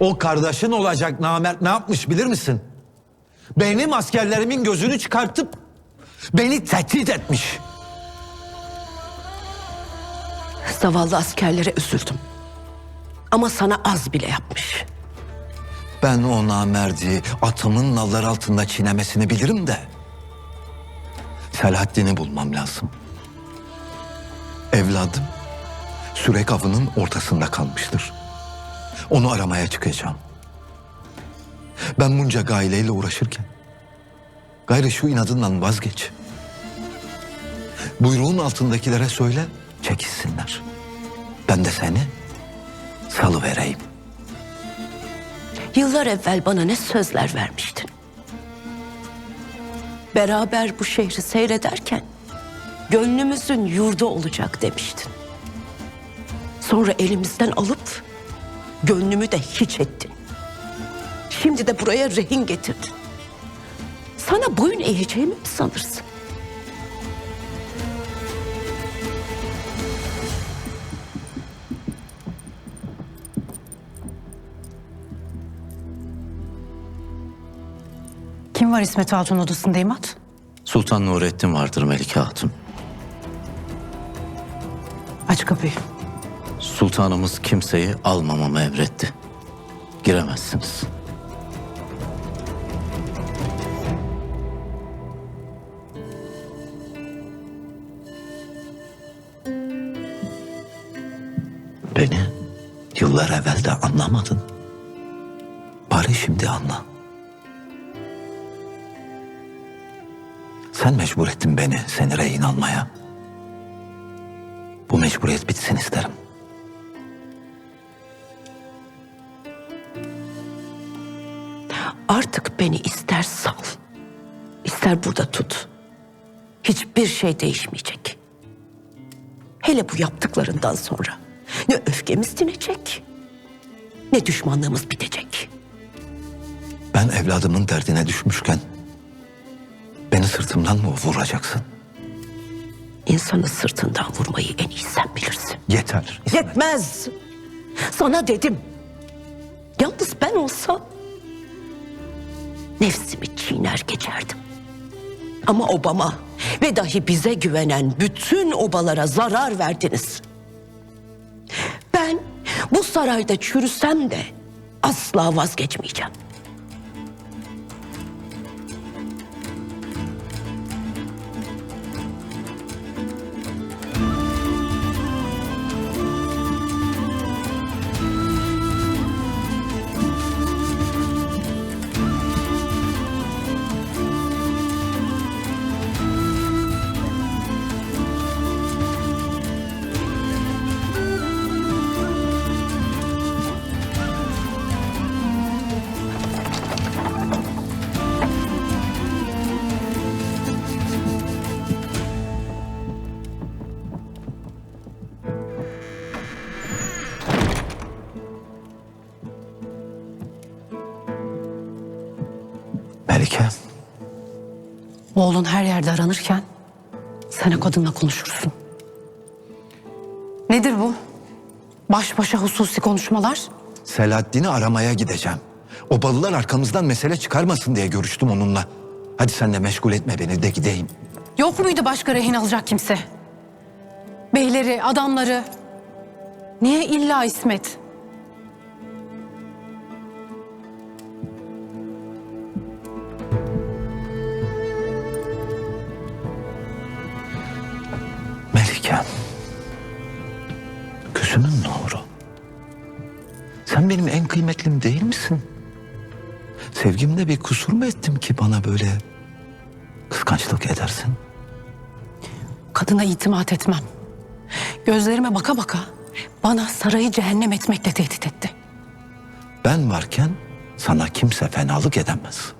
O kardeşin olacak namert ne yapmış bilir misin? Benim askerlerimin gözünü çıkartıp beni tehdit etmiş. Zavallı askerlere üzüldüm. Ama sana az bile yapmış. Ben o namerdi atımın nallar altında çiğnemesini bilirim de. Selahaddin'i bulmam lazım. Evladım sürek avının ortasında kalmıştır. Onu aramaya çıkacağım. Ben bunca gaileyle uğraşırken gayrı şu inadından vazgeç. Buyruğun altındakilere söyle çekilsinler. Ben de seni salı vereyim. Yıllar evvel bana ne sözler vermiştin. Beraber bu şehri seyrederken gönlümüzün yurdu olacak demiştin. Sonra elimizden alıp gönlümü de hiç ettin. Şimdi de buraya rehin getirdin. Sana boyun eğeceğimi mi sanırsın? Kim var İsmet Hatun odasında İmat? Sultan Nurettin vardır Melike Hatun. Aç kapıyı. Sultanımız kimseyi almamamı emretti. Giremezsiniz. Beni yıllar evvel de anlamadın. Bari şimdi anla. Sen mecbur ettin beni seni rehin almaya. Bu mecburiyet bitsin isterim. Artık beni ister sal, ister burada tut. Hiçbir şey değişmeyecek. Hele bu yaptıklarından sonra ne öfkemiz dinecek, ne düşmanlığımız bitecek. Ben evladımın derdine düşmüşken beni sırtımdan mı vuracaksın? İnsanı sırtından vurmayı en iyi sen bilirsin. Yeter. Yetmez. Sana dedim. Yalnız ben olsam nefsimi çiğner geçerdim. Ama obama ve dahi bize güvenen bütün obalara zarar verdiniz. Ben bu sarayda çürüsem de asla vazgeçmeyeceğim. Melike Oğlun her yerde aranırken sen o kadınla konuşursun. Nedir bu? Baş başa hususi konuşmalar? Selahaddin'i aramaya gideceğim. O balılar arkamızdan mesele çıkarmasın diye görüştüm onunla. Hadi sen de meşgul etme beni de gideyim. Yok muydu başka rehin alacak kimse? Beyleri, adamları. Niye illa İsmet? Melike. Gözümün nuru. Sen benim en kıymetlim değil misin? Sevgimde bir kusur mu ettim ki bana böyle kıskançlık edersin? Kadına itimat etmem. Gözlerime baka baka bana sarayı cehennem etmekle tehdit etti. Ben varken sana kimse fenalık edemez.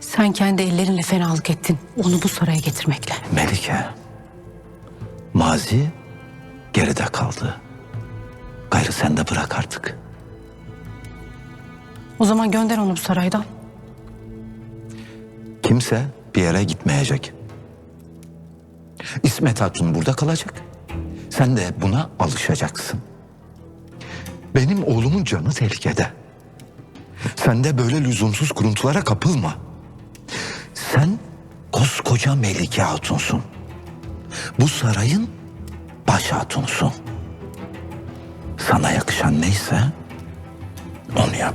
Sen kendi ellerinle fenalık ettin onu bu saraya getirmekle. Melike. Mazi geride kaldı. Gayrı sen de bırak artık. O zaman gönder onu bu saraydan. Kimse bir yere gitmeyecek. İsmet Hatun burada kalacak. Sen de buna alışacaksın. Benim oğlumun canı tehlikede. Sen de böyle lüzumsuz kuruntulara kapılma. Sen koskoca Melike Hatun'sun. Bu sarayın baş hatunusun. Sana yakışan neyse onu yap.